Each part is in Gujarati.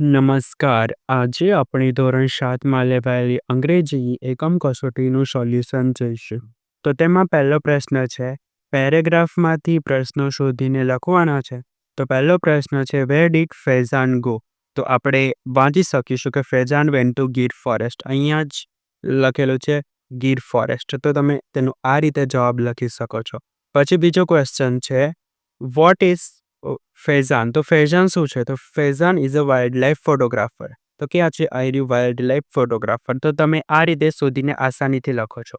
નમસ્કાર. આજે આપણે ધોરણ સાતમાં લેવાયેલી અંગ્રેજી એકમ કસોટીનું સોલ્યુશન જોઈશું. તો તેમાં પહેલો પ્રશ્ન છે, પેરેગ્રાફમાંથી પ્રશ્નો શોધીને લખવાના છે? તો પહેલો પ્રશ્ન છે વેર ડીડ ફેઝાન ગો તો આપણે વાંચી શકીશું કે Faizan went to Gir forest અહીંયા જ લખેલું છે ગીર ફોરેસ્ટ તો તમે તેનો આ રીતે જવાબ લખી શકો છો. પછી બીજો ક્વેશ્ચન છે વોટ ઇઝ ફેઝાન. તો ફેઝાન શું છે? તો Faizan is a wild life photographer તો ક્યાં છે? રહ્યું વાઇલ્ડ લાઈફ ફોટોગ્રાફર તો તમે આ રીતે શોધીને આસાનીથી લખો છો.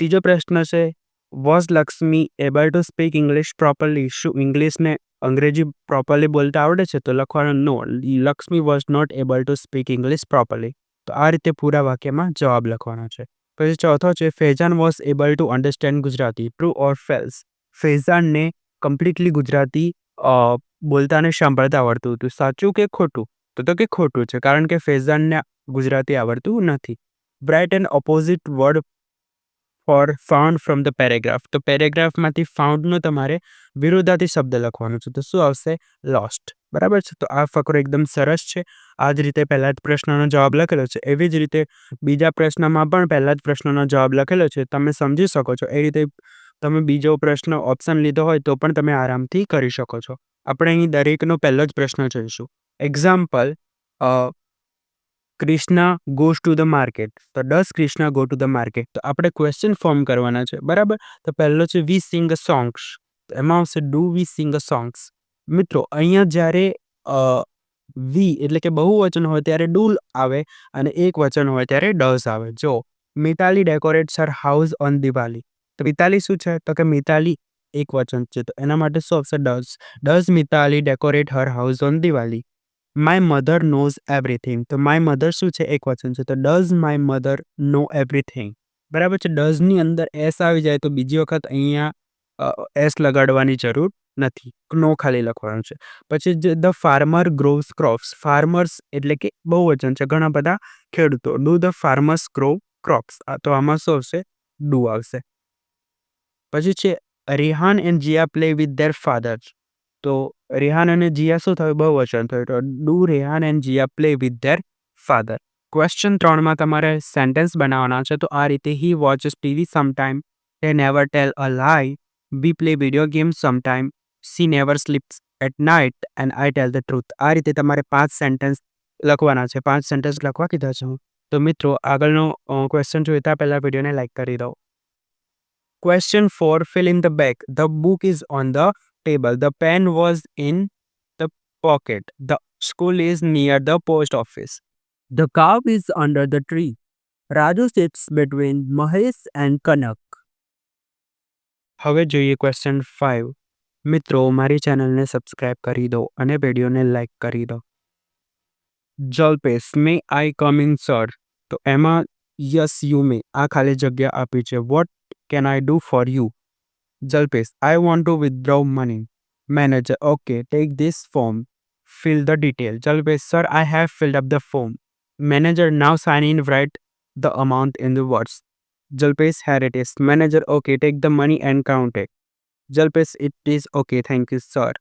ત્રીજો પ્રશ્ન છે was Lakshmi able to speak English properly શું ઇંગ્લિશને અંગ્રેજી પ્રોપરલી બોલતા આવડે છે? તો લખવાનું no Lakshmi was not able to speak English properly તો આ રીતે પૂરા વાક્યમાં જવાબ લખવાનો છે. પછી ચોથો છે, Faizan was able to understand Gujarati. True or false ફેઝાનને completely Gujarati બોલતા અને સાંભળતા આવડતું હતું. સાચું કે ખોટું? તો તો કે ખોટું છે, કારણ કે ફેઝાનને ગુજરાતી આવડતું નથી. Bright and opposite word for found from the paragraph તો પેરેગ્રાફમાંથી ફાઉન્ડનો તમારે વિરોધાથી શબ્દ લખવાનો છે. તો શું આવશે? લોસ્ટ બરાબર છે? તો આ ફકરો એકદમ સરસ છે. આ જ રીતે પહેલા જ પ્રશ્નનો જવાબ લખેલો છે. એવી જ રીતે બીજા પ્રશ્નમાં પણ પહેલા જ પ્રશ્નનો જવાબ લખેલો છે. તમે સમજી શકો છો. એ રીતે તમે બીજો પ્રશ્ન ઓપ્શન લીધો હોય તો પણ તમે આરામથી કરી શકો છો. આપણે અહીં દરેકનો પહેલો જ પ્રશ્ન જોઈશું. Example Krishna goes to the market તો does Krishna go to the market તો આપણે ક્વેશ્ચન ફોર્મ કરવાના છે, બરાબર? તો પહેલો છે વી સિંગ સોંગ્સ એમાં આવશે ડુ વી સિંગ સોંગ્સ મિત્રો, અહીંયા જ્યારે વી એટલે કે બહુવચન હોય ત્યારે ડુલ આવે અને એક વચન હોય ત્યારે ડસ આવે. જો Mitali decorates her house on Diwali તો મિતાલી શું છે? તો કે મિતાલી એક વચન છે. તો એના માટે શું આવશે? Does does Mitali decorate her house on Diwali my mother knows everything તો માય મધર શું છે? એક વચન છે. તો does my mother know everything બરાબર છે? ડઝની અંદર એસ આવી જાય તો બીજી વખત અહીંયા એસ લગાડવાની જરૂર નથી. નો ખાલી લખવાનું છે. પછી the farmer grows crops farmers એટલે કે બહુ વચન છે. ઘણા બધા ખેડૂતો do the farmers grow crops તો આમાં શું આવશે? ડુ આવશે. પછી છે, Rihan and Jiya play with their father તો રેહાન અને જીયા શું થયું? બહુ વચન થયું. તો do Rehan and Jiya play with their father question ત્રણમાં તમારે સેન્ટેન્સ બનાવવાના છે. તો આ રીતે he watches TV sometime they never tell a lie B play video game sometime she never sleeps at night and I tell the truth આ રીતે તમારે પાંચ સેન્ટેન્સ લખવાના છે. પાંચ સેન્ટેન્સ લખવા કીધા છે. તો મિત્રો, આગળનો ક્વેશ્ચન જોઈતા પહેલાં વિડીયોને લાઇક કરી દો. Question four fill in the back the book is on the table. The pen was in the pocket. The school is near the post office. The cow is under the tree. Raju sits between Mahesh and Kanak. હવે જોઈએ ક્વેશ્ચન ફાઇવ મિત્રો મારી ચેનલને સબસ્ક્રાઇબ કરી દો અને વિડીયોને લાઈક કરી દો Jalpesh may I come in sir તો એમાં યસ યુ મે આ ખાલી જગ્યા આપી છે what Can I do for you Jalpesh, I want to withdraw money. Manager, okay, take this form. Fill the detail. Jalpesh, sir, I have filled up the form. Manager, now sign in, write the amount in the words. Jalpesh, here it is. Manager, okay, take the money and count it. Jalpesh, it is okay, thank you, sir.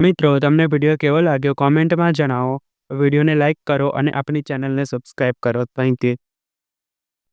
મિત્રો તમને વિડીયો કેવો લાગ્યો કોમેન્ટમાં જણાવો વિડીયોને લાઇક કરો અને આપણી ચેનલને સબસ્ક્રાઈબ કરો થેન્ક યુ